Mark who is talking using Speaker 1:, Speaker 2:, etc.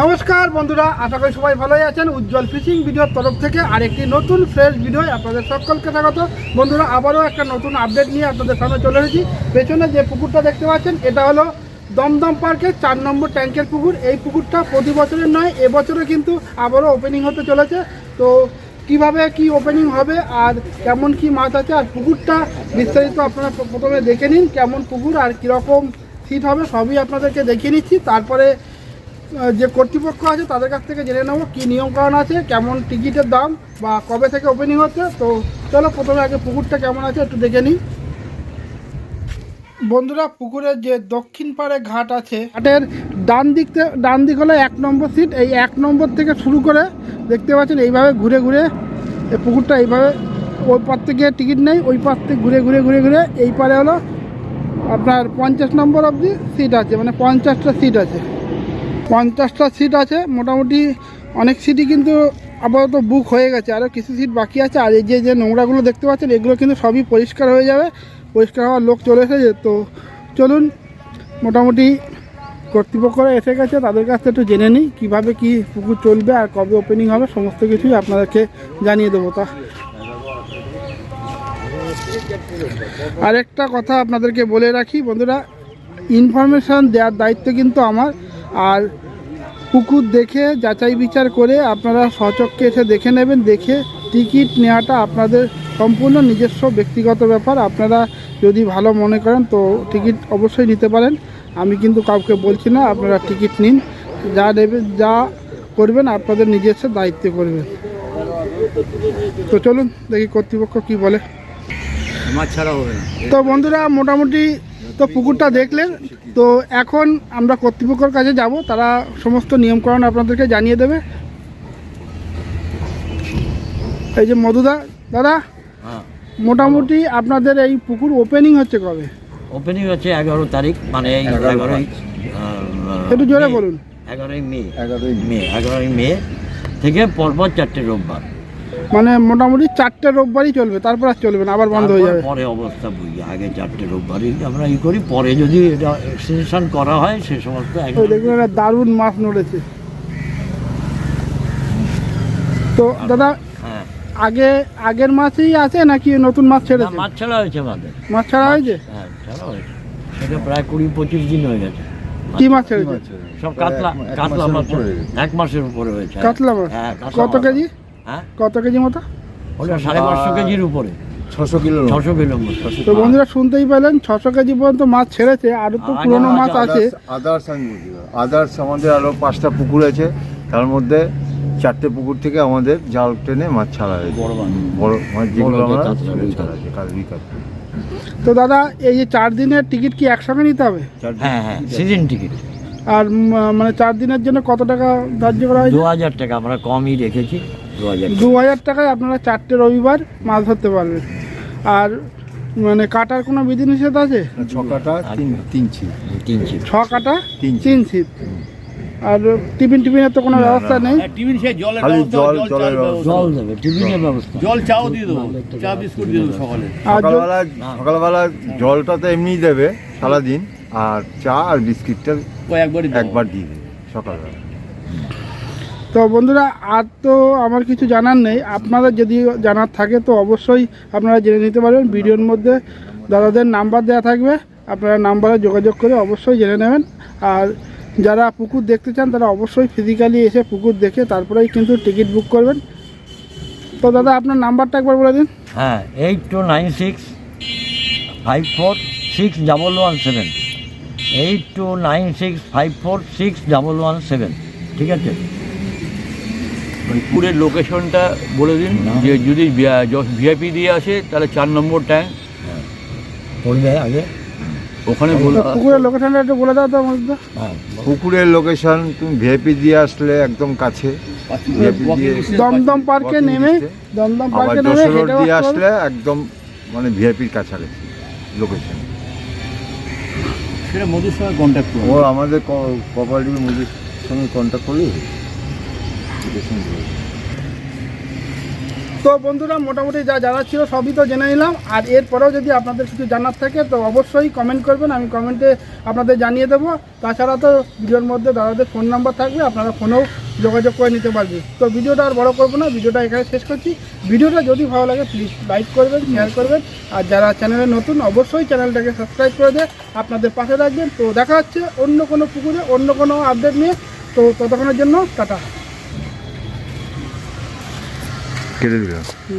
Speaker 1: নমস্কার বন্ধুরা, আশা করি সবাই ভালোই আছেন। উজ্জ্বল ফিশিং ভিডিওর তরফ থেকে আরেকটি নতুন ফ্রেশ ভিডিও আপনাদের সকলকে স্বাগত। বন্ধুরা, আবারও একটা নতুন আপডেট নিয়ে আপনাদের সামনে চলে এসেছি। পেছনে যে পুকুরটা দেখতে পাচ্ছেন, এটা হলো দমদম পার্কের চার নম্বর ট্যাঙ্কের পুকুর। এই পুকুরটা প্রতি বছরের নয় এবছরে কিন্তু আবারও ওপেনিং হতে চলেছে। তো কীভাবে কি ওপেনিং হবে আর কেমন কি মাছ আছে আর পুকুরটা বিস্তারিত আপনারা প্রথমে দেখে নিন, কেমন পুকুর আর কীরকম সিট হবে সবই আপনাদেরকে দেখিয়ে নিচ্ছি। তারপরে যে কর্তৃপক্ষ আছে তাদের কাছ থেকে জেনে নেব কী নিয়মকানুন আছে, কেমন টিকিটের দাম বা কবে থেকে ওপেনিং হচ্ছে। তো চলো প্রথমে আগে পুকুরটা কেমন আছে একটু দেখে নিই। বন্ধুরা, পুকুরের যে দক্ষিণ পাড়ে ঘাট আছে, ঘাটের ডান দিক ডান দিক হলো এক নম্বর সিট এই এক নম্বর থেকে শুরু করে দেখতে পাচ্ছেন এইভাবে ঘুরে ঘুরে এই পুকুরটা এইভাবে ওই পার থেকে টিকিট নেই, ওই পার থেকে ঘুরে ঘুরে ঘুরে ঘুরে এই পারে হলো আপনার পঞ্চাশ নম্বর অবধি সিট আছে মানে পঞ্চাশটা সিট আছে। পঞ্চাশটা সিট আছে, মোটামুটি অনেক সিটই কিন্তু আপাতত বুক হয়ে গেছে। আরও কিছু সিট বাকি আছে, আর এই যে যে নোংরাগুলো দেখতে পাচ্ছেন, এগুলো কিন্তু সবই পরিষ্কার হয়ে যাবে। পরিষ্কার হওয়ার লোক চলে এসেছে, তো চলুন, মোটামুটি কর্তৃপক্ষরা এসে গেছে, তাদের কাছ থেকে একটু জেনে নিই, কীভাবে কি পুকুর চলবে আর কবে ওপেনিং হবে, সমস্ত কিছুই আপনাদেরকে জানিয়ে দেবো। তা আরেকটা কথা আপনাদেরকে বলে রাখি, বন্ধুরা ইনফরমেশান দেওয়ার দায়িত্ব কিন্তু আমার। আর পুকুর দেখে যাচাই বিচার করে আপনারা সচক্ষে এসে দেখে নেবেন দেখে টিকিট নেওয়াটা আপনাদের সম্পূর্ণ নিজস্ব ব্যক্তিগত ব্যাপার। আপনারা যদি ভালো মনে করেন তো টিকিট অবশ্যই নিতে পারেন। আমি কিন্তু কাউকে বলছি না আপনারা টিকিট নিন। যা নেবেন যা করবেন আপনাদের নিজস্ব দায়িত্বে করবেন। তো চলুন দেখি কর্তৃপক্ষ কি বলে।
Speaker 2: মাছ ছাড়া হবে না।
Speaker 1: তো বন্ধুরা মোটামুটি তো পুকুরটা দেখলেন তো এখন আমরা কর্তৃপক্ষের কাছে যাব তারা সমস্ত নিয়মকানুন আপনাদেরকে জানিয়ে দেবে। এই যে মধুদা দাদা
Speaker 2: হ্যাঁ।
Speaker 1: মোটামুটি আপনাদের এই পুকুর ওপেনিং হচ্ছে কবে?
Speaker 2: ওপেনিং হচ্ছে এগারো তারিখ মানে এই এগারোই
Speaker 1: একটু জোরে বলুন।
Speaker 2: এগারোই মে। এগারোই মে। এগারোই মে থেকে পরপর চারটে রোববার।
Speaker 1: মানে মোটামুটি চারটে রোববারই চলবে তারপর আর চলবে না আবার বন্ধ হয়ে যাবে।
Speaker 2: পরে অবস্থা বুঝি আগে চারটে রোববারই আমরা ই করি পরে যদি এটা এক্সটেনশন করা হয় সে সমস্ত
Speaker 1: দেখুন একটা দারুণ মাছ নড়েছে। তো দাদা
Speaker 2: হ্যাঁ।
Speaker 1: আগে আগের মাছই আছে নাকি নতুন মাছ
Speaker 2: না,
Speaker 1: ছেড়েছে?
Speaker 2: মাছ ছাড়া হয়েছে আমাদের।
Speaker 1: মাছ ছাড়া হয়েছে?
Speaker 2: হ্যাঁ ছাড়া হয়েছে। সেটা প্রায় কুড়ি পঁচিশ দিন হয়ে গেছে।
Speaker 1: কি মাছ ছেড়েছে?
Speaker 2: সব কাতলা কাতলা মাছ। এক মাসের উপরে হয়েছে।
Speaker 1: কাতলা মাছ?
Speaker 2: হ্যাঁ
Speaker 1: কত কেজি?
Speaker 2: হ্যাঁ?
Speaker 1: কত কেজি মতো?
Speaker 2: ওটা সাড়ে পাঁচশো কেজির উপরে।
Speaker 3: ছশো কিলো
Speaker 2: ছশো কিলো মতো
Speaker 1: তো বন্ধুরা শুনতেই পেলেন ছশো কেজি পর্যন্ত মাছ ছেড়েছে আরও তো
Speaker 2: আর
Speaker 1: পুরোনো
Speaker 2: মাছ
Speaker 1: আছে।
Speaker 3: আদার্স আমি আদার্স আমাদের আরও পাঁচটা পুকুর আছে তার মধ্যে চারটে পুকুর থেকে আমাদের জাল টেনে মাছ ছাড়া হয়েছে।
Speaker 2: বড় মাছ
Speaker 3: যেগুলো আমরা
Speaker 2: কাতলা।
Speaker 1: তো দাদা এই যে চার দিনের টিকিট কি একসঙ্গে নিতে হবে?
Speaker 2: হ্যাঁ হ্যাঁ সিজন টিকিট
Speaker 1: আর মানে চার দিনের জন্য কত টাকা ধার্য করা হয়
Speaker 2: দু
Speaker 1: হয়েছে
Speaker 2: হাজার টাকা আমরা কমই রেখেছি। দু হাজার
Speaker 1: টাকায় আপনারা চারটে রবিবার মাছ ধরতে পারবেন। আর মানে কাটার কোনো বিধিনিষেধ আছে?
Speaker 3: ছকাটা তিন তিন ছিপ।
Speaker 1: ছ কাটা
Speaker 3: তিন
Speaker 1: আর টিফিন টিফিনের তো কোনো ব্যবস্থা নেই?
Speaker 4: টিফিন সে জলের
Speaker 3: জল
Speaker 4: জল
Speaker 3: জলের
Speaker 2: জল দেবে টিফিনের ব্যবস্থা।
Speaker 4: জল চাও দিয়ে দেবো চা বিস্কুট দিয়ে দেবো সকালে।
Speaker 1: আর
Speaker 3: সকালবেলা সকালবেলা জলটা তো এমনিই দেবে সারাদিন আর চা আর বিস্কিটটা
Speaker 4: দেবো।
Speaker 3: একবার দিয়ে দেবে সকালবেলা।
Speaker 1: তো বন্ধুরা, আর তো আমার কিছু জানার নেই। আপনাদের যদি জানার থাকে, তো অবশ্যই আপনারা জেনে নিতে পারবেন। ভিডিওর মধ্যে দাদাদের নাম্বার দেওয়া থাকবে। আপনারা নাম্বারে যোগাযোগ করে অবশ্যই জেনে নেবেন। আর যারা পুকুর দেখতে চান, তারা অবশ্যই ফিজিক্যালি এসে পুকুর দেখে তারপরেই কিন্তু টিকিট বুক করবেন। তো দাদা, আপনার নাম্বারটা একবার বলে দিন।
Speaker 2: হ্যাঁ eight two nine six five four six double one seven eight two nine six five four six double one seven ঠিক আছে?
Speaker 4: পুরের লোকেশনটা বলে দিন যে যদি ভিআইপি দিয়ে আসে তাহলে চার নম্বর ট্যাঙ্ক
Speaker 2: পড়বে আগে।
Speaker 4: ওখানে
Speaker 1: পুকুরের লোকেশনটা একটু বলে দাও তো আমাদের
Speaker 2: হ্যাঁ
Speaker 3: পুকুরের লোকেশন তুমি ভিআইপি দিয়ে আসলে একদম কাছে।
Speaker 1: দমদম পার্কে নেমে দমদম
Speaker 3: আবার
Speaker 1: পার্কে নেমে
Speaker 3: যশোর রোড দিয়ে আসলে একদম মানে ভিআইপির কাছাকাছি লোকেশন
Speaker 4: সেটা মধুর সঙ্গে কন্ট্যাক্ট
Speaker 3: ও আমাদের কোঅপারেটিভ মুদির সঙ্গে কন্ট্যাক্ট করলে লোকেশন দিয়ে দেবে।
Speaker 1: তো বন্ধুরা, মোটামুটি যা জানার ছিল সবই তো জেনে নিলাম। আর এরপরেও যদি আপনাদের কিছু জানার থাকে, তো অবশ্যই কমেন্ট করবেন, আমি কমেন্টে আপনাদের জানিয়ে দেবো। তাছাড়া তো ভিডিওর মধ্যে দাদাদের ফোন নাম্বার থাকবে, আপনারা ফোনেও যোগাযোগ করে নিতে পারবে তো ভিডিওটা আর বড় করব না, ভিডিওটা এখানে শেষ করছি। ভিডিওটা যদি ভালো লাগে প্লিজ লাইক করবেন শেয়ার করবেন। আর যারা চ্যানেলে নতুন, অবশ্যই চ্যানেলটাকে সাবস্ক্রাইব করে দিয়ে আপনাদের পাশে রাখবেন তো দেখা হচ্ছে অন্য কোনো পুকুরে, অন্য কোনো আপডেট নিয়ে। তো ততক্ষণের জন্য টাটা।
Speaker 3: askere gidiyor.
Speaker 1: Hı.